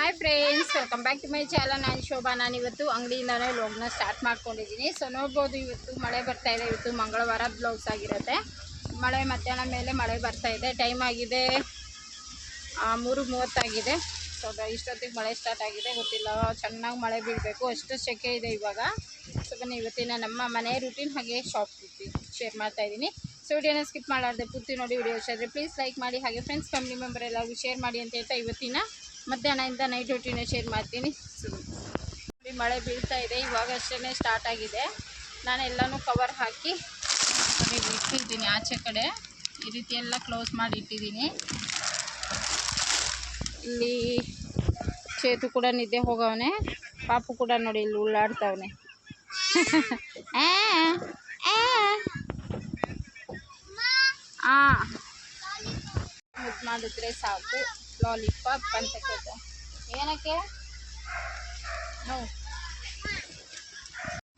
Hi friends welcome back to my channel ನಾನು ಶೋಭಾ ನಾನು ಇವತ್ತು ಅಂಗಡಿಯಿಂದನೇ ವ್ಲಾಗ್ನ ಸ್ಟಾರ್ಟ್ ಮಾಡ್ಕೊಂಡಿದ್ದೀನಿ. ಸೊ ನೋಡ್ಬೋದು ಇವತ್ತು ಮಳೆ ಬರ್ತಾ ಇದೆ. ಇವತ್ತು ಮಂಗಳವಾರ ಬ್ಲೌಸ್ ಆಗಿರುತ್ತೆ. ಮಳೆ ಮಧ್ಯಾಹ್ನ ಮೇಲೆ ಮಳೆ ಬರ್ತಾ ಇದೆ. ಟೈಮ್ ಆಗಿದೆ ಮೂರು ಮೂವತ್ತಾಗಿದೆ ಸೊ ಇಷ್ಟೊತ್ತಿಗೆ ಮಳೆ ಸ್ಟಾರ್ಟ್ ಆಗಿದೆ. ಗೊತ್ತಿಲ್ಲ, ಚೆನ್ನಾಗಿ ಮಳೆ ಬೀಳಬೇಕು. ಅಷ್ಟು ಸೆಕೆ ಇದೆ ಇವಾಗ. ಸೊ ಇವತ್ತಿನ ನಮ್ಮ ಮನೆ ರೂಟೀನ್ ಹಾಗೆ ಶಾಪ್ ಶೇರ್ ಮಾಡ್ತಾ ಇದ್ದೀನಿ. ಸೊ ವಿಡಿಯೋನ ಸ್ಕಿಪ್ ಮಾಡಾರ್ದೆ, ಪೂರ್ತಿ ನೋಡಿ ವಿಡಿಯೋ ಇಷ್ಟ ಪ್ಲೀಸ್ ಲೈಕ್ ಮಾಡಿ, ಹಾಗೆ ಫ್ರೆಂಡ್ಸ್ ಫ್ಯಾಮಿಲಿ ಮೆಂಬರ್ ಎಲ್ಲರಿಗೂ ಶೇರ್ ಮಾಡಿ ಅಂತ ಹೇಳ್ತಾ ಇವತ್ತಿನ ಮಧ್ಯಾಹ್ನದಿಂದ ನೈಟ್ ಡ್ಯೂಟಿನ ಶೇರ್ ಮಾಡ್ತೀನಿ. ನೋಡಿ, ಮಳೆ ಬೀಳ್ತಾ ಇದೆ, ಇವಾಗ ಅಷ್ಟೇ ಸ್ಟಾರ್ಟ್ ಆಗಿದೆ. ನಾನು ಎಲ್ಲನೂ ಕವರ್ ಹಾಕಿ ಇಟ್ಟಿದ್ದೀನಿ ಆಚೆ ಕಡೆ. ಈ ರೀತಿ ಎಲ್ಲ ಕ್ಲೋಸ್ ಮಾಡಿ ಇಟ್ಟಿದ್ದೀನಿ. ಇಲ್ಲಿ ಚೇತು ಕೂಡ ನಿದ್ದೆ ಹೋಗವನೆ, ಪಾಪು ಕೂಡ ನೋಡಿ ಇಲ್ಲಿ ಉಳ್ಳಾಡ್ತಾವನೆ ಆ ಮುದ್ದು ಮಾಡಿದ್ರೆ ಸಾಕು. ಲಾಲಿಪಾಪ್ ಅಂತ ಕೇಳ್ತಾರೆ ಏನಕ್ಕೆ? ನೋ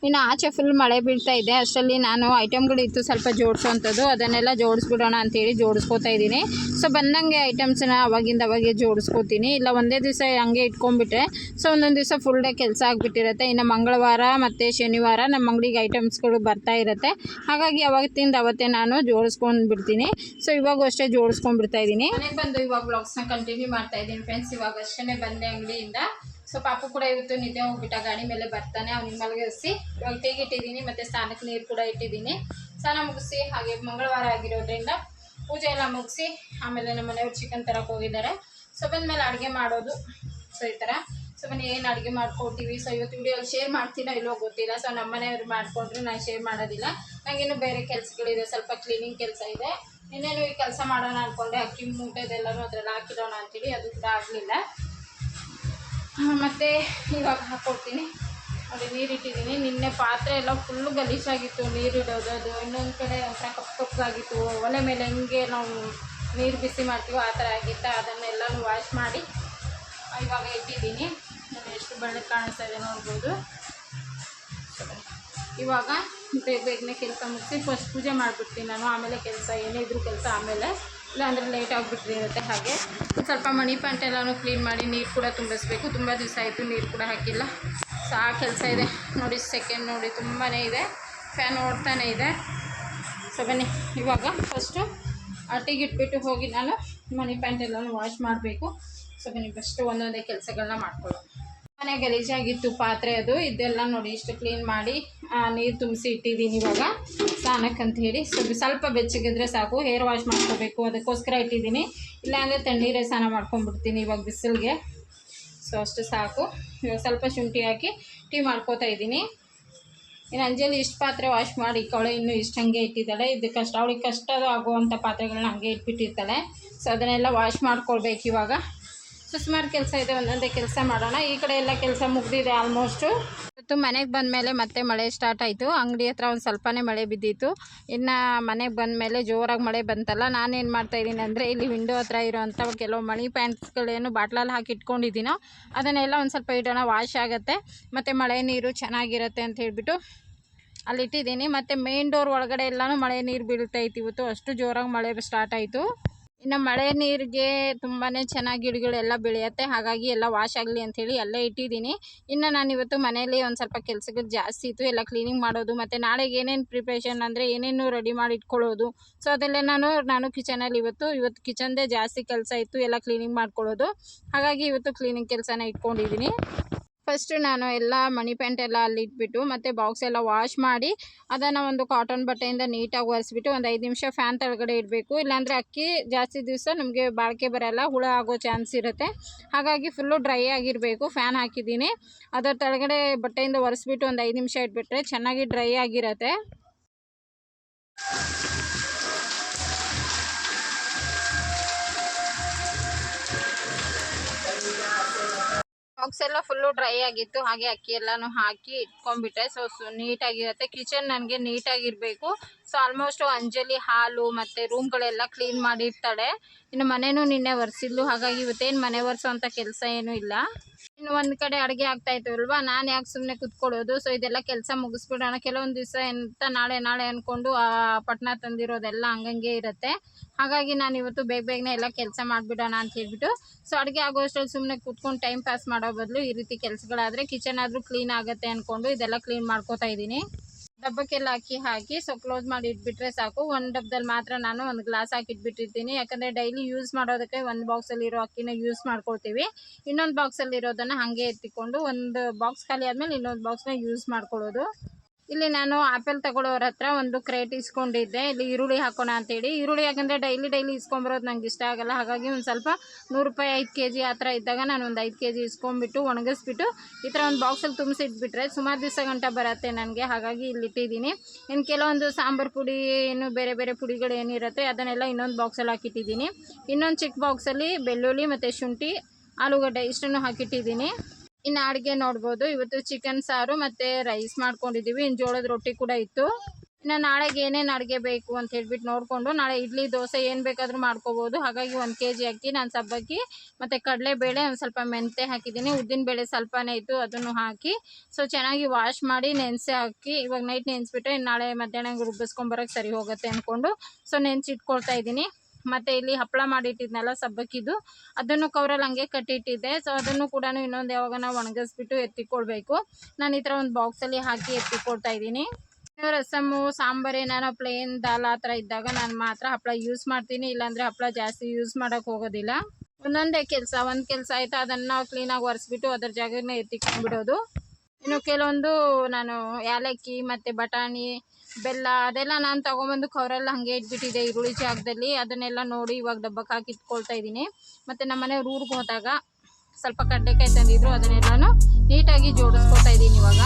ಇನ್ನು ಆಚೆ ಫುಲ್ ಮಳೆ ಬೀಳ್ತಾ ಇದೆ. ಅಷ್ಟರಲ್ಲಿ ನಾನು ಐಟಮ್ಗಳಿತ್ತು ಸ್ವಲ್ಪ ಜೋಡಿಸೋವಂಥದ್ದು. ಅದನ್ನೆಲ್ಲ ಜೋಡಿಸ್ಬಿಡೋಣ ಅಂತೇಳಿ ಜೋಡಿಸ್ಕೋತಾ ಇದ್ದೀನಿ. ಸೊ ಬಂದಂಗೆ ಐಟಮ್ಸನ್ನ ಅವಾಗಿಂದ ಅವಾಗೆ ಜೋಡಿಸ್ಕೋತೀನಿ. ಇಲ್ಲ, ಒಂದೇ ದಿವಸ ಹಂಗೆ ಇಟ್ಕೊಂಡ್ಬಿಟ್ರೆ ಸೊ ಒಂದೊಂದು ದಿವಸ ಫುಲ್ ಡೇ ಕೆಲಸ ಆಗಿಬಿಟ್ಟಿರುತ್ತೆ. ಇನ್ನು ಮಂಗಳವಾರ ಮತ್ತು ಶನಿವಾರ ನಮ್ಮ ಅಂಗಡಿಗೆ ಐಟಮ್ಸ್ಗಳು ಬರ್ತಾ ಇರುತ್ತೆ. ಹಾಗಾಗಿ ಅವತ್ತಿಂದ ಅವತ್ತೇ ನಾನು ಜೋಡಿಸ್ಕೊಂಡು ಬಿಡ್ತೀನಿ ಸೊ ಇವಾಗೂ ಅಷ್ಟೇ ಜೋಡಿಸ್ಕೊಂಡ್ಬಿಡ್ತಾ ಇದ್ದೀನಿ. ಬಂದು ಇವಾಗ ಬ್ಲಾಗ್ಸ್ನ ಕಂಟಿನ್ಯೂ ಮಾಡ್ತಾ ಇದ್ದೀನಿ. ಫ್ರೆಂಡ್ಸ್ ಇವಾಗ ಅಷ್ಟೇ ಬಂದೆ ಅಂಗಡಿಯಿಂದ. ಸೊ ಪಾಪು ಕೂಡ ಇವತ್ತು ನಿದ್ದೆ ಹೋಗ್ಬಿಟ್ಟ, ಗಾಡಿ ಮೇಲೆ ಬರ್ತಾನೆ. ಅವ್ನಿಗೆ ಮಲಗಿಸಿ ಇವಾಗ ಟೀಗೆ ಇಟ್ಟಿದ್ದೀನಿ, ಮತ್ತು ಸ್ನಾನಕ್ಕೆ ನೀರು ಕೂಡ ಇಟ್ಟಿದ್ದೀನಿ. ಸ್ನಾನ ಮುಗಿಸಿ, ಹಾಗೆ ಮಂಗಳವಾರ ಆಗಿರೋದ್ರಿಂದ ಪೂಜೆ ಎಲ್ಲ ಮುಗಿಸಿ, ಆಮೇಲೆ ನಮ್ಮ ಮನೆಯವ್ರು ಚಿಕನ್ ತರಕ್ಕೆ ಹೋಗಿದ್ದಾರೆ. ಸೊ ಬಂದಮೇಲೆ ಅಡುಗೆ ಮಾಡೋದು, ಸೊ ಈ ಥರ. ಸೊ ಬನ್ನಿ, ಏನು ಅಡುಗೆ ಮಾಡ್ಕೊಟ್ಟಿವಿ ಸೊ ಇವತ್ತು ವಿಡಿಯೋ ಶೇರ್ ಮಾಡ್ತೀನೋ ಇಲ್ಲೋ ಗೊತ್ತಿಲ್ಲ. ಸೊ ನಮ್ಮ ಮನೆಯವ್ರು ಮಾಡಿಕೊಂಡ್ರೆ, ನಾನು ಶೇರ್ ಮಾಡೋದಿಲ್ಲ. ನನಗೇನು ಬೇರೆ ಕೆಲಸಗಳಿದೆ, ಸ್ವಲ್ಪ ಕ್ಲೀನಿಂಗ್ ಕೆಲಸ ಇದೆ. ಇನ್ನೇನು ಈ ಕೆಲಸ ಮಾಡೋಣ ಅಂದ್ಕೊಂಡೆ ಅಕ್ಕಿ ಮೂಟೆದೆಲ್ಲನೂ ಅದರಲ್ಲಿ ಹಾಕಿರೋಣ ಅಂತೀವಿ, ಅದು ಕೂಡ ಆಗಲಿಲ್ಲ. ಮತ್ತು ಇವಾಗ ಹಾಕ್ಕೊಡ್ತೀನಿ ಅದು ನೀರು ಇಟ್ಟಿದ್ದೀನಿ ನಿನ್ನೆ ಪಾತ್ರೆ ಎಲ್ಲ ಫುಲ್ಲು ಗಲೀಜಾಗಿತ್ತು. ನೀರು ಇಡೋದು, ಅದು ಇನ್ನೊಂದು ಕಡೆ ಒಂಥರ ಕಪ್ಪು ಕಪ್ಪಾಗಿತ್ತು. ಒಲೆ ಮೇಲೆ ಹೆಂಗೆ ನಾವು ನೀರು ಬಿಸಿ ಮಾಡ್ತೀವೋ ಆ ಥರ ಆಗಿತ್ತು. ಅದನ್ನೆಲ್ಲನೂ ವಾಶ್ ಮಾಡಿ ಇವಾಗ ಇಟ್ಟಿದ್ದೀನಿ. ಎಷ್ಟು ಬೆಳಗ್ಗೆ ಕಾಣಿಸ್ತಾ ಇದೆ ನೋಡ್ಬೋದು. ಇವಾಗ ಬೇಗ ಬೇಗನೆ ಕೆಲಸ ಮುಗಿಸಿ ಫಸ್ಟ್ ಪೂಜೆ ಮಾಡಿಬಿಡ್ತೀನಿ ನಾನು. ಆಮೇಲೆ ಕೆಲಸ, ಏನೇ ಇದ್ರೂ ಕೆಲಸ ಆಮೇಲೆ. ಇಲ್ಲಾಂದರೆ ಲೇಟ್ ಆಗಿಬಿಟ್ಟಿರುತ್ತೆ ಹಾಗೆ. ಸ್ವಲ್ಪ ಮಣಿ ಪ್ಯಾಂಟ್ ಎಲ್ಲನೂ ಕ್ಲೀನ್ ಮಾಡಿ ನೀರು ಕೂಡ ತುಂಬಿಸ್ಬೇಕು. ತುಂಬ ದಿವಸ ಆಯಿತು ನೀರು ಕೂಡ ಹಾಕಿಲ್ಲ. ಸೊ ಆ ಕೆಲಸ ಇದೆ. ನೋಡಿ ಸೆಕೆಂಡ್ ನೋಡಿ ತುಂಬಾ ಇದೆ. ಫ್ಯಾನ್ ಓಡ್ತಾನೆ ಇದೆ. ಸೊ ಬನ್ನಿ. ಇವಾಗ ಫಸ್ಟು ಇಟ್ಬಿಟ್ಟು ಹೋಗಿ ನಾನು ಮನಿ ಪ್ಯಾಂಟ್ ಎಲ್ಲನೂ ವಾಶ್ ಮಾಡಬೇಕು. ಸೊ ಬನ್ನಿ ಫಸ್ಟು ಒಂದೊಂದೇ ಕೆಲಸಗಳನ್ನ ಮಾಡ್ಕೊಳ್ಳೋ ಮನೆ ಗಲೀಜಾಗಿತ್ತು ಪಾತ್ರೆ ಅದು, ಇದೆಲ್ಲ ನೋಡಿ ಇಷ್ಟು ಕ್ಲೀನ್ ಮಾಡಿ ನೀರು ತುಂಬಿಸಿ ಇಟ್ಟಿದ್ದೀನಿ ಇವಾಗ. ಸ್ನಾನಕ್ಕೆ ಅಂತ ಹೇಳಿ. ಸ್ವಲ್ಪ ಸ್ವಲ್ಪ ಬೆಚ್ಚಗಿದ್ರೆ ಸಾಕು. ಹೇರ್ ವಾಶ್ ಮಾಡ್ಕೋಬೇಕು. ಅದಕ್ಕೋಸ್ಕರ ಇಟ್ಟಿದ್ದೀನಿ. ಇಲ್ಲಾಂದರೆ ತಣ್ಣೀರೇ ಸ್ನಾನ ಮಾಡ್ಕೊಂಡ್ಬಿಡ್ತೀನಿ ಇವಾಗ ಬಿಸಿಲಿಗೆ. ಸೊ ಅಷ್ಟು ಸಾಕು. ಇವಾಗ ಸ್ವಲ್ಪ ಶುಂಠಿ ಹಾಕಿ ಟೀ ಮಾಡ್ಕೋತಾ ಇದ್ದೀನಿ. ಇನ್ನು ಅಂಜಲಿ ಇಷ್ಟು ಪಾತ್ರೆ ವಾಶ್ ಮಾಡಿ ಇಕ್ಕವಳೆ ಇನ್ನೂ ಇಷ್ಟು ಹಂಗೆ ಇಟ್ಟಿದ್ದಾಳೆ. ಇದು ಕಷ್ಟ ಅವಳಿಗೆ ಕಷ್ಟ ಆಗುವಂಥ ಪಾತ್ರೆಗಳನ್ನ ಹಂಗೆ ಇಟ್ಬಿಟ್ಟಿರ್ತಾಳೆ. ಸೊ ಅದನ್ನೆಲ್ಲ ವಾಶ್ ಮಾಡ್ಕೊಳ್ಬೇಕು ಇವಾಗ. ಸುಮಾರು ಕೆಲಸ ಇದೆ, ಒಂದೊಂದೇ ಕೆಲಸ ಮಾಡೋಣ. ಈ ಕಡೆ ಎಲ್ಲ ಕೆಲಸ ಮುಗ್ದಿದೆ ಆಲ್ಮೋಸ್ಟು ಇವತ್ತು ಮನೆಗೆ ಬಂದಮೇಲೆ ಮತ್ತೆ ಮಳೆ ಸ್ಟಾರ್ಟ್ ಆಯಿತು. ಅಂಗಡಿ ಹತ್ರ ಒಂದು ಸ್ವಲ್ಪನೇ ಮಳೆ ಬಿದ್ದಿತ್ತು. ಇನ್ನು ಮನೆಗೆ ಬಂದಮೇಲೆ ಜೋರಾಗಿ ಮಳೆ ಬಂತಲ್ಲ, ನಾನೇನು ಮಾಡ್ತಾಯಿದ್ದೀನಿ ಅಂದರೆ ಇಲ್ಲಿ ವಿಂಡೋ ಹತ್ರ ಇರೋವಂಥ ಕೆಲವು ಮಣಿ ಪ್ಯಾಂಟ್ಸ್ಗಳೇನು ಬಾಟ್ಲಲ್ಲಿ ಹಾಕಿ ಇಟ್ಕೊಂಡಿದ್ದೀನೋ, ಅದನ್ನೆಲ್ಲ ಒಂದು ಸ್ವಲ್ಪ ಇಡೋಣ ವಾಶ್ ಆಗುತ್ತೆ. ಮತ್ತು ಮಳೆ ನೀರು ಚೆನ್ನಾಗಿರುತ್ತೆ ಅಂತ ಹೇಳಿಬಿಟ್ಟು ಅಲ್ಲಿ ಇಟ್ಟಿದ್ದೀನಿ ಮತ್ತು ಮೇನ್ ಡೋರ್ ಒಳಗಡೆ ಎಲ್ಲನೂ ಮಳೆ ನೀರು ಬೀಳ್ತೈತಿ ಇವತ್ತು. ಅಷ್ಟು ಜೋರಾಗಿ ಮಳೆ ಸ್ಟಾರ್ಟ್ ಆಯಿತು. ಇನ್ನು ಮಳೆ ನೀರಿಗೆ ತುಂಬಾ ಚೆನ್ನಾಗಿ ಗಿಡಗಳೆಲ್ಲ ಬೆಳೆಯುತ್ತೆ. ಹಾಗಾಗಿ ಎಲ್ಲ ವಾಶ್ ಆಗಲಿ ಅಂಥೇಳಿ ಎಲ್ಲ ಇಟ್ಟಿದ್ದೀನಿ. ಇನ್ನು ನಾನು ಇವತ್ತು ಮನೆಯಲ್ಲಿ ಒಂದು ಸ್ವಲ್ಪ ಕೆಲಸಗಳು ಜಾಸ್ತಿ ಇತ್ತು. ಎಲ್ಲ ಕ್ಲೀನಿಂಗ್ ಮಾಡೋದು ಮತ್ತು ನಾಳೆಗೆ ಏನೇನು ಪ್ರಿಪ್ರೇಷನ್ ಅಂದರೆ ಏನೇನು ರೆಡಿ ಮಾಡಿ ಇಟ್ಕೊಳ್ಳೋದು. ಸೊ ಅದೆಲ್ಲ ನಾನು ನಾನು ಕಿಚನಲ್ಲಿ ಇವತ್ತು ಇವತ್ತು ಕಿಚನ್ದೇ ಜಾಸ್ತಿ ಕೆಲಸ ಇತ್ತು. ಎಲ್ಲ ಕ್ಲೀನಿಂಗ್ ಮಾಡ್ಕೊಳ್ಳೋದು. ಹಾಗಾಗಿ ಇವತ್ತು ಕ್ಲೀನಿಂಗ್ ಕೆಲಸನ ಇಟ್ಕೊಂಡಿದ್ದೀನಿ. ಫಸ್ಟು ನಾನು ಎಲ್ಲ ಮಣಿ ಪ್ಯಾಂಟ್ ಎಲ್ಲ ಅಲ್ಲಿ ಇಟ್ಬಿಟ್ಟು ಮತ್ತು ಬಾಕ್ಸ್ ಎಲ್ಲ ವಾಶ್ ಮಾಡಿ ಅದನ್ನು ಒಂದು ಕಾಟನ್ ಬಟ್ಟೆಯಿಂದ ನೀಟಾಗಿ ಒರೆಸ್ಬಿಟ್ಟು ಒಂದು ಐದು ನಿಮಿಷ ಫ್ಯಾನ್ ತಳಗಡೆ ಇಡಬೇಕು. ಇಲ್ಲಾಂದರೆ ಅಕ್ಕಿ ಜಾಸ್ತಿ ದಿವಸ ನಮಗೆ ಬಾಳಿಕೆ ಬರೋಲ್ಲ, ಹುಳ ಆಗೋ ಚಾನ್ಸ್ ಇರುತ್ತೆ. ಹಾಗಾಗಿ ಫುಲ್ಲು ಡ್ರೈ ಆಗಿರಬೇಕು ಫ್ಯಾನ್ ಹಾಕಿದ್ದೀನಿ. ಅದರ ತಳಗಡೆ ಬಟ್ಟೆಯಿಂದ ಒರೆಸ್ಬಿಟ್ಟು ಒಂದು ಐದು ನಿಮಿಷ ಇಟ್ಬಿಟ್ರೆ ಚೆನ್ನಾಗಿ ಡ್ರೈ ಆಗಿರುತ್ತೆ. ಬಾಕ್ಸ್ ಎಲ್ಲ ಫುಲ್ಲು ಡ್ರೈ ಆಗಿತ್ತು. ಹಾಗೆ ಅಕ್ಕಿ ಎಲ್ಲಾನು ಹಾಕಿ ಇಟ್ಕೊಂಡ್ಬಿಟ್ಟೆ. ಸೊ ನೀಟಾಗಿರುತ್ತೆ ಕಿಚನ್ ನನಗೆ ನೀಟಾಗಿರಬೇಕು ಸೊ ಆಲ್ಮೋಸ್ಟ್ ಅಂಜಲಿ ಹಾಲು ಮತ್ತು ರೂಮ್ಗಳೆಲ್ಲ ಕ್ಲೀನ್ ಮಾಡಿರ್ತಾಳೆ. ಇನ್ನು ಮನೆಯೂ ನಿನ್ನೆ ಒರೆಸಿದ್ಲು, ಹಾಗಾಗಿ ಇವತ್ತೇನು ಮನೆ ಒರೆಸೋ ಅಂಥ ಕೆಲಸ ಏನೂ ಇಲ್ಲ. ಇನ್ನು ಒಂದು ಕಡೆ ಅಡುಗೆ ಆಗ್ತಾ ಇತ್ತು ಅಲ್ವಾ? ನಾನು ಯಾಕೆ ಸುಮ್ಮನೆ ಕುತ್ಕೊಳ್ಳೋದು? ಸೊ ಇದೆಲ್ಲ ಕೆಲಸ ಮುಗಿಸ್ಬಿಡೋಣ. ಕೆಲವೊಂದು ದಿವಸ ಎಂತ ನಾಳೆ ನಾಳೆ ಅಂದ್ಕೊಂಡು ಆ ಪಟ್ನ ತಂದಿರೋದೆಲ್ಲ ಹಂಗಂಗೆ ಇರುತ್ತೆ. ಹಾಗಾಗಿ ನಾನು ಇವತ್ತು ಬೇಗ ಬೇಗನೆ ಎಲ್ಲ ಕೆಲಸ ಮಾಡಿಬಿಡೋಣ ಅಂತ ಹೇಳ್ಬಿಟ್ಟು ಸೊ ಅಡುಗೆ ಆಗೋಷ್ಟರಲ್ಲಿ ಸುಮ್ಮನೆ ಕೂತ್ಕೊಂಡು ಟೈಮ್ ಪಾಸ್ ಮಾಡೋ ಬದಲು ಈ ರೀತಿ ಕೆಲಸಗಳಾದರೆ ಕಿಚನ್ ಆದರೂ ಕ್ಲೀನ್ ಆಗುತ್ತೆ ಅಂದ್ಕೊಂಡು ಇದೆಲ್ಲ ಕ್ಲೀನ್ ಮಾಡ್ಕೋತಾ ಇದ್ದೀನಿ. ಡಬ್ಬಕ್ಕೆಲ್ಲ ಅಕ್ಕಿ ಹಾಕಿ ಸೊ ಕ್ಲೋಸ್ ಮಾಡಿ ಇಟ್ಬಿಟ್ರೆ ಸಾಕು. ಒಂದು ಡಬ್ಬದಲ್ಲಿ ಮಾತ್ರ ನಾನು ಒಂದು ಗ್ಲಾಸ್ ಹಾಕಿ ಇಟ್ಬಿಟ್ಟಿರ್ತೀನಿ. ಯಾಕಂದರೆ ಡೈಲಿ ಯೂಸ್ ಮಾಡೋದಕ್ಕೆ ಒಂದು ಬಾಕ್ಸಲ್ಲಿರೋ ಅಕ್ಕಿನ ಯೂಸ್ ಮಾಡ್ಕೊಳ್ತೀವಿ. ಇನ್ನೊಂದು ಬಾಕ್ಸಲ್ಲಿರೋದನ್ನು ಹಾಗೆ ಎತ್ತಿಕೊಂಡು, ಒಂದು ಬಾಕ್ಸ್ ಖಾಲಿ ಆದಮೇಲೆ ಇನ್ನೊಂದು ಬಾಕ್ಸ್ನ ಯೂಸ್ ಮಾಡ್ಕೊಳ್ಳೋದು. ಇಲ್ಲಿ ನಾನು ಆಪಲ್ ತಗೊಳ್ಳೋರ ಹತ್ರ ಒಂದು ಕ್ರೇಟ್ ಇಸ್ಕೊಂಡಿದ್ದೆ. ಇಲ್ಲಿ ಈರುಳ್ಳಿ ಹಾಕೋಣ ಅಂತೇಳಿ. ಈರುಳ್ಳಿ ಯಾಕಂದರೆ ಡೈಲಿ ಡೈಲಿ ಇಸ್ಕೊಂಬರೋದು ನಂಗೆ ಇಷ್ಟ ಆಗಲ್ಲ. ಹಾಗಾಗಿ ಒಂದು ಸ್ವಲ್ಪ ನೂರು ರೂಪಾಯಿ ಐದು ಕೆ ಜಿ ಆ ಥರ ಇದ್ದಾಗ ನಾನು ಒಂದು ಐದು ಕೆ ಜಿ ಇಸ್ಕೊಂಬಿಟ್ಟು ಒಣಗಿಸ್ಬಿಟ್ಟು ಈ ಥರ ಒಂದು ಬಾಕ್ಸಲ್ಲಿ ತುಂಬಿಸಿಟ್ಬಿಟ್ರೆ ಸುಮಾರು ದಿವಸ ಗಂಟ ಬರುತ್ತೆ ನನಗೆ. ಹಾಗಾಗಿ ಇಲ್ಲಿ ಇಟ್ಟಿದ್ದೀನಿ. ಇನ್ನು ಕೆಲವೊಂದು ಸಾಂಬಾರು ಪುಡಿ ಏನು ಬೇರೆ ಬೇರೆ ಪುಡಿಗಳು ಏನಿರುತ್ತೆ ಅದನ್ನೆಲ್ಲ ಇನ್ನೊಂದು ಬಾಕ್ಸಲ್ಲಿ ಹಾಕಿಟ್ಟಿದ್ದೀನಿ. ಇನ್ನೊಂದು ಚಿಕ್ಕ ಬಾಕ್ಸಲ್ಲಿ ಬೆಳ್ಳುಳ್ಳಿ ಮತ್ತು ಶುಂಠಿ, ಆಲೂಗಡ್ಡೆ ಇಷ್ಟನ್ನು ಹಾಕಿಟ್ಟಿದ್ದೀನಿ. ಇನ್ನು ಅಡುಗೆ ನೋಡ್ಬೋದು. ಇವತ್ತು ಚಿಕನ್ ಸಾರು ಮತ್ತು ರೈಸ್ ಮಾಡ್ಕೊಂಡಿದ್ದೀವಿ ಇನ್ನು ಜೋಳದ ರೊಟ್ಟಿ ಕೂಡ ಇತ್ತು. ಇನ್ನು ನಾಳೆಗೆ ಏನೇನು ಅಡುಗೆ ಬೇಕು ಅಂತ ಹೇಳ್ಬಿಟ್ಟು ನೋಡಿಕೊಂಡು ನಾಳೆ ಇಡ್ಲಿ, ದೋಸೆ ಏನು ಬೇಕಾದರೂ ಮಾಡ್ಕೋಬೋದು. ಹಾಗಾಗಿ ಒಂದು ಕೆ ಜಿ ಅಕ್ಕಿ, ನಾನು ಸಬ್ಬಕ್ಕಿ ಮತ್ತು ಕಡಲೆಬೇಳೆ ಒಂದು ಸ್ವಲ್ಪ ಮೆಂತೆ ಹಾಕಿದ್ದೀನಿ. ಉದ್ದಿನಬೇಳೆ ಸ್ವಲ್ಪನೇ ಇತ್ತು, ಅದನ್ನು ಹಾಕಿ ಸೊ ಚೆನ್ನಾಗಿ ವಾಶ್ ಮಾಡಿ ನೆನೆಸಿ ಹಾಕಿ ಇವಾಗ ನೈಟ್ ನೆನ್ಸ್ಬಿಟ್ಟು ನಾಳೆ ಮಧ್ಯಾಹ್ನ ರುಬ್ಬಿಸ್ಕೊಂಬರೋಕ್ಕೆ ಸರಿ ಹೋಗುತ್ತೆ ಅಂದ್ಕೊಂಡು ಸೊ ನೆನೆಸಿಟ್ಕೊಳ್ತಾ ಇದ್ದೀನಿ. ಮತ್ತು ಇಲ್ಲಿ ಹಪ್ಪಳ ಮಾಡಿಟ್ಟಿದ್ನಲ್ಲ ಸಬ್ಬಕ್ಕಿದು. ಅದನ್ನು ಕವರಲ್ಲಿ ಹಂಗೆ ಕಟ್ಟಿಟ್ಟಿದ್ದೆ. ಸೊ ಅದನ್ನು ಕೂಡ ಇನ್ನೊಂದು ಯಾವಾಗ ನಾವು ಒಣಗಿಸ್ಬಿಟ್ಟು ಎತ್ತಿಕೊಳ್ಬೇಕು. ನಾನು ಈ ಥರ ಒಂದು ಬಾಕ್ಸಲ್ಲಿ ಹಾಕಿ ಎತ್ತಿಕೊಳ್ತಾ ಇದ್ದೀನಿ. ರಸಮ್ಮು ಸಾಂಬಾರು ಏನಾರ ಪ್ಲೇನ್ ದಾಲ್ ಆ ಥರ ಇದ್ದಾಗ ನಾನು ಮಾತ್ರ ಹಪ್ಪಳ ಯೂಸ್ ಮಾಡ್ತೀನಿ. ಇಲ್ಲಾಂದರೆ ಹಪ್ಪಳ ಜಾಸ್ತಿ ಯೂಸ್ ಮಾಡೋಕ್ಕೆ ಹೋಗೋದಿಲ್ಲ. ಒಂದೊಂದೇ ಕೆಲಸ, ಒಂದು ಕೆಲಸ ಆಯಿತು ಅದನ್ನು ನಾವು ಕ್ಲೀನಾಗಿ ಒರೆಸ್ಬಿಟ್ಟು ಅದ್ರ ಜಾಗನ ಎತ್ತಿಕೊಂಡ್ಬಿಡೋದು. ಇನ್ನು ಕೆಲವೊಂದು ನಾನು ಏಲಕ್ಕಿ ಮತ್ತು ಬಟಾಣಿ, ಬೆಲ್ಲ ಅದೆಲ್ಲ ನಾನು ತೊಗೊಂಬಂದು ಕವರೆಲ್ಲ ಹಾಗೆ ಇಟ್ಬಿಟ್ಟಿದ್ದೆ ಈರುಳ್ಳಿ ಜಾಗದಲ್ಲಿ. ಅದನ್ನೆಲ್ಲ ನೋಡಿ ಇವಾಗ ಡಬ್ಬಕ್ಕೆ ಹಾಕಿ ಇಟ್ಕೊಳ್ತಾ ಇದ್ದೀನಿ. ಮತ್ತು ನಮ್ಮ ಮನೆಯವ್ರು ಊರಿಗೆ ಹೋದಾಗ ಸ್ವಲ್ಪ ಕಡಲೆಕಾಯಿ ತಂದಿದ್ರು, ಅದನ್ನೆಲ್ಲನೂ ನೀಟಾಗಿ ಜೋಡಿಸ್ಕೊತಾ ಇದ್ದೀನಿ ಇವಾಗ.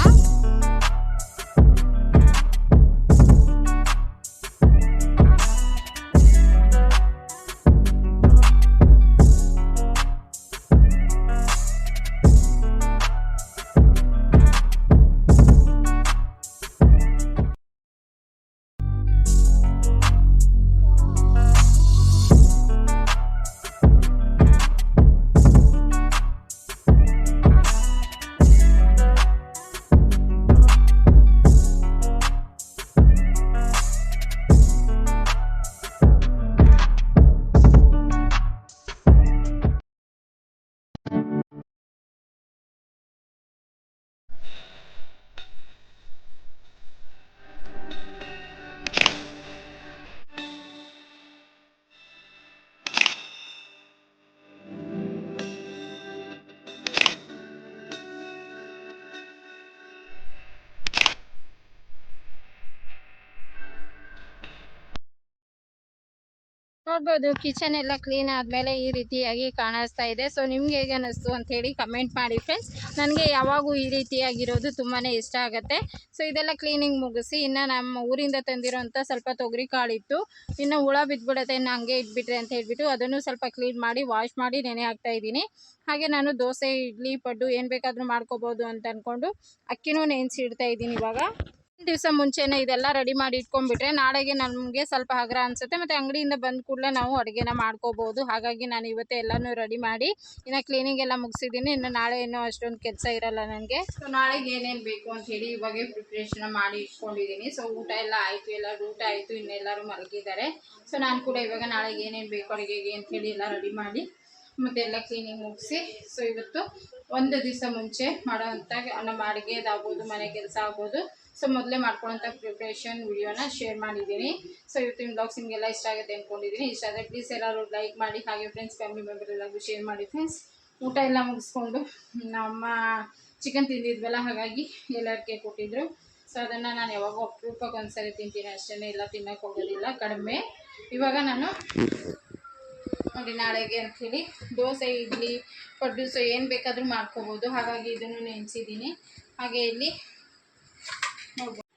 ನೋಡ್ಬೋದು ಕಿಚನ್ ಎಲ್ಲ ಕ್ಲೀನ್ ಆದಮೇಲೆ ಈ ರೀತಿಯಾಗಿ ಕಾಣಿಸ್ತಾ ಇದೆ. ಸೊ ನಿಮ್ಗೆ ಹೇಗೆ ಅನ್ನಿಸ್ತು ಅಂತ ಹೇಳಿ ಕಮೆಂಟ್ ಮಾಡಿ ಫ್ರೆಂಡ್ಸ್ ನನಗೆ ಯಾವಾಗೂ ಈ ರೀತಿಯಾಗಿರೋದು ತುಂಬಾ ಇಷ್ಟ ಆಗುತ್ತೆ. ಸೊ ಇದೆಲ್ಲ ಕ್ಲೀನಿಂಗ್ ಮುಗಿಸಿ ಇನ್ನು ನಮ್ಮ ಊರಿಂದ ತಂದಿರೋಂಥ ಸ್ವಲ್ಪ ತೊಗರಿ ಕಾಳಿತ್ತು. ಇನ್ನು ಹುಳ ಬಿದ್ದುಬಿಡುತ್ತೆ ಇನ್ನು ಹಂಗೆ ಇಟ್ಬಿಟ್ರೆ ಅಂತ ಹೇಳ್ಬಿಟ್ಟು ಅದನ್ನು ಸ್ವಲ್ಪ ಕ್ಲೀನ್ ಮಾಡಿ ವಾಶ್ ಮಾಡಿ ನೆನೆ ಹಾಕ್ತಾ ಇದ್ದೀನಿ. ಹಾಗೆ ನಾನು ದೋಸೆ, ಇಡ್ಲಿ, ಪಡ್ಡು ಏನು ಬೇಕಾದರೂ ಮಾಡ್ಕೋಬೋದು ಅಂತ ಅಂದ್ಕೊಂಡು ಅಕ್ಕಿನೂ ನೆನೆಸಿ ಇಡ್ತಾ ಇದ್ದೀನಿ ಇವಾಗ. ದಿವಸ ಮುಂಚೆನೇ ಇದೆಲ್ಲ ರೆಡಿ ಮಾಡಿ ಇಟ್ಕೊಂಡ್ಬಿಟ್ರೆ ನಾಳೆಗೆ ನಮಗೆ ಸ್ವಲ್ಪ ಹಗ್ರ ಅನ್ಸುತ್ತೆ ಮತ್ತು ಅಂಗಡಿಯಿಂದ ಬಂದ ಕೂಡಲೇ ನಾವು ಅಡುಗೆನ ಮಾಡ್ಕೋಬೋದು. ಹಾಗಾಗಿ ನಾನು ಇವತ್ತೇ ಎಲ್ಲನೂ ರೆಡಿ ಮಾಡಿ ಇನ್ನು ಕ್ಲೀನಿಂಗ್ ಎಲ್ಲ ಮುಗಿಸಿದ್ದೀನಿ. ಇನ್ನು ನಾಳೆ ಏನೋ ಅಷ್ಟೊಂದು ಕೆಲಸ ಇರಲ್ಲ ನನಗೆ ಸೊ ನಾಳೆಗೆ ಏನೇನು ಬೇಕು ಅಂತ ಹೇಳಿ ಇವಾಗೆ ಪ್ರಿಪ್ರೇಷನ್ ಮಾಡಿ ಇಟ್ಕೊಂಡಿದ್ದೀನಿ. ಸೊ ಊಟ ಎಲ್ಲ ಆಯಿತು. ಎಲ್ಲರೂ ಊಟ ಆಯಿತು. ಇನ್ನೆಲ್ಲರೂ ಮಲಗಿದ್ದಾರೆ. ಸೊ ನಾನು ಕೂಡ ಇವಾಗ ನಾಳೆಗೆ ಏನೇನು ಬೇಕು, ಅಡುಗೆಗೆ ಅಂತ ಹೇಳಿ ಎಲ್ಲ ರೆಡಿ ಮಾಡಿ ಮತ್ತೆ ಎಲ್ಲ ಕ್ಲೀನಿಂಗ್ ಮುಗಿಸಿ. ಸೊ ಇವತ್ತು ಒಂದು ದಿವಸ ಮುಂಚೆ ಮಾಡೋವಂಥ ನಮ್ಮ ಅಡುಗೆದಾಗ್ಬೋದು ಮನೆ ಕೆಲಸ ಆಗ್ಬೋದು. ಸೊ ಮೊದಲೇ ಮಾಡ್ಕೊಳ್ಳೋಂಥ ಪ್ರಿಪ್ರೇಷನ್ ವಿಡಿಯೋನ ಶೇರ್ ಮಾಡಿದ್ದೀನಿ. ಸೊ ಇವತ್ತಿನ ಬ್ಲಾಗ್ಸ್ ನಿಮಗೆಲ್ಲ ಇಷ್ಟ ಆಗುತ್ತೆ ಅಂದ್ಕೊಂಡಿದ್ದೀನಿ ಇಷ್ಟ ಆದರೆ ಪ್ಲೀಸ್ ಎಲ್ಲರೂ ಲೈಕ್ ಮಾಡಿ, ಹಾಗೆ ಫ್ರೆಂಡ್ಸ್ ಫ್ಯಾಮಿಲಿ ಮೆಂಬರ್ ಎಲ್ಲರಿಗೂ ಶೇರ್ ಮಾಡಿ ಫ್ರೆಂಡ್ಸ್ ಊಟ ಎಲ್ಲ ಮುಗಿಸ್ಕೊಂಡು ನಮ್ಮ ಚಿಕನ್ ತಿಂದಿದ್ವಲ್ಲ, ಹಾಗಾಗಿ ಎಲ್ಲರಿಗೆ ಕೊಟ್ಟಿದ್ರು. ಸೊ ಅದನ್ನು ನಾನು ಯಾವಾಗ ಅಪರೂಪಕ್ಕೆ ಒಂದ್ಸರಿ ತಿಂತೀನಿ ಅಷ್ಟೇ ಎಲ್ಲ ತಿನ್ನೋಕೆ ಹೋಗೋದಿಲ್ಲ, ಕಡಿಮೆ. ಇವಾಗ ನಾನು ನೋಡಿ ನಾಳೆಗೆ ಅಂಥೇಳಿ ದೋಸೆ, ಇಡ್ಲಿ, ಪಡ್ಡು ಸೊ ಏನು ಬೇಕಾದರೂ ಮಾಡ್ಕೋಬೋದು. ಹಾಗಾಗಿ ಇದನ್ನು ನೆನೆಸಿದ್ದೀನಿ. ಹಾಗೆ ಇಲ್ಲಿ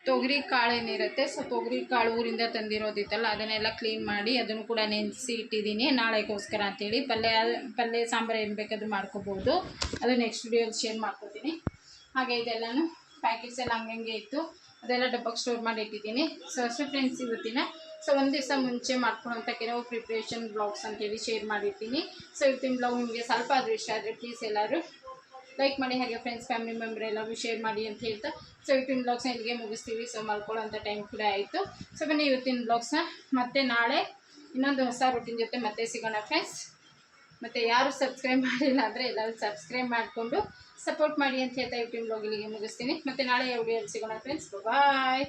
ತೊಗರಿ ಕಾಳು ಏನಿರುತ್ತೆ ಸೊ ತೊಗರಿ ಕಾಳು ಊರಿಂದ ತಂದಿರೋದಿತ್ತಲ್ಲ, ಅದನ್ನೆಲ್ಲ ಕ್ಲೀನ್ ಮಾಡಿ ಅದನ್ನು ಕೂಡ ನೆನೆಸಿ ಇಟ್ಟಿದ್ದೀನಿ. ನಾಳೆಗೋಸ್ಕರ ಅಂತೇಳಿ ಪಲ್ಯ ಪಲ್ಯ ಸಾಂಬಾರು ಏನು ಬೇಕಾದರೂ ಮಾಡ್ಕೋಬೋದು. ಅದು ನೆಕ್ಸ್ಟ್ ವಿಡಿಯೋಲಿ ಶೇರ್ ಮಾಡ್ಕೋತೀನಿ. ಹಾಗೆ ಇದೆಲ್ಲನೂ ಪ್ಯಾಕೆಟ್ಸ್ ಎಲ್ಲ ಹಂಗಂಗೆ ಇತ್ತು. ಅದೆಲ್ಲ ಡಬ್ಬಕ್ಕೆ ಸ್ಟೋರ್ ಮಾಡಿ ಇಟ್ಟಿದ್ದೀನಿ. ಸೊ ಅಷ್ಟೇ ಫ್ರೆಂಡ್ಸ್ ಇವತ್ತಿನ. ಸೊ ಒಂದು ದಿವಸ ಮುಂಚೆ ಮಾಡ್ಕೊಳ್ಳೋಂಥ ಕೆಲವು ಪ್ರಿಪ್ರೇಷನ್ ಬ್ಲಾಗ್ಸ್ ಅಂತೇಳಿ ಶೇರ್ ಮಾಡಿರ್ತೀನಿ. ಸೊ ಇವತ್ತಿನ ಬ್ಲಾಗ್ ನಿಮಗೆ ಸ್ವಲ್ಪ ಆದರೂ ಇಷ್ಟ ಆದರೆ ಪ್ಲೀಸ್ ಎಲ್ಲರೂ ಲೈಕ್ ಮಾಡಿ ಹಾಗೆ ಫ್ರೆಂಡ್ಸ್ ಫ್ಯಾಮಿಲಿ ಮೆಂಬರ್ ಎಲ್ಲರೂ ಶೇರ್ ಮಾಡಿ ಅಂತ ಹೇಳ್ತಾ. ಸೊ ಇವತ್ತಿನ ಬ್ಲಾಗ್ಸ್ನ ಇಲ್ಲಿಗೆ ಮುಗಿಸ್ತೀವಿ. ಸೊ ಮಲ್ಕೊಳ್ಳೋಂಥ ಟೈಮ್ ಕೂಡ ಆಯಿತು. ಸೊ ಬನ್ನಿ ಇವತ್ತಿನ ಬ್ಲಾಗ್ಸ್ನ ಮತ್ತೆ ನಾಳೆ ಇನ್ನೊಂದು ಹೊಸ ರೂಟಿನ್ ಜೊತೆ ಮತ್ತೆ ಸಿಗೋಣ ಫ್ರೆಂಡ್ಸ್ ಮತ್ತು ಯಾರು ಸಬ್ಸ್ಕ್ರೈಬ್ ಮಾಡಿಲ್ಲ ಅಂದರೆ ಎಲ್ಲರೂ ಸಬ್ಸ್ಕ್ರೈಬ್ ಮಾಡಿಕೊಂಡು ಸಪೋರ್ಟ್ ಮಾಡಿ ಅಂತ ಹೇಳ್ತಾ ಇವತ್ತಿನ ಬ್ಲಾಗ್ ಇಲ್ಲಿಗೆ ಮುಗಿಸ್ತೀನಿ. ಮತ್ತು ನಾಳೆ ವಿಡಿಯೋಲ್ಲಿ ಸಿಗೋಣ ಫ್ರೆಂಡ್ಸ್ ಬಾಯ್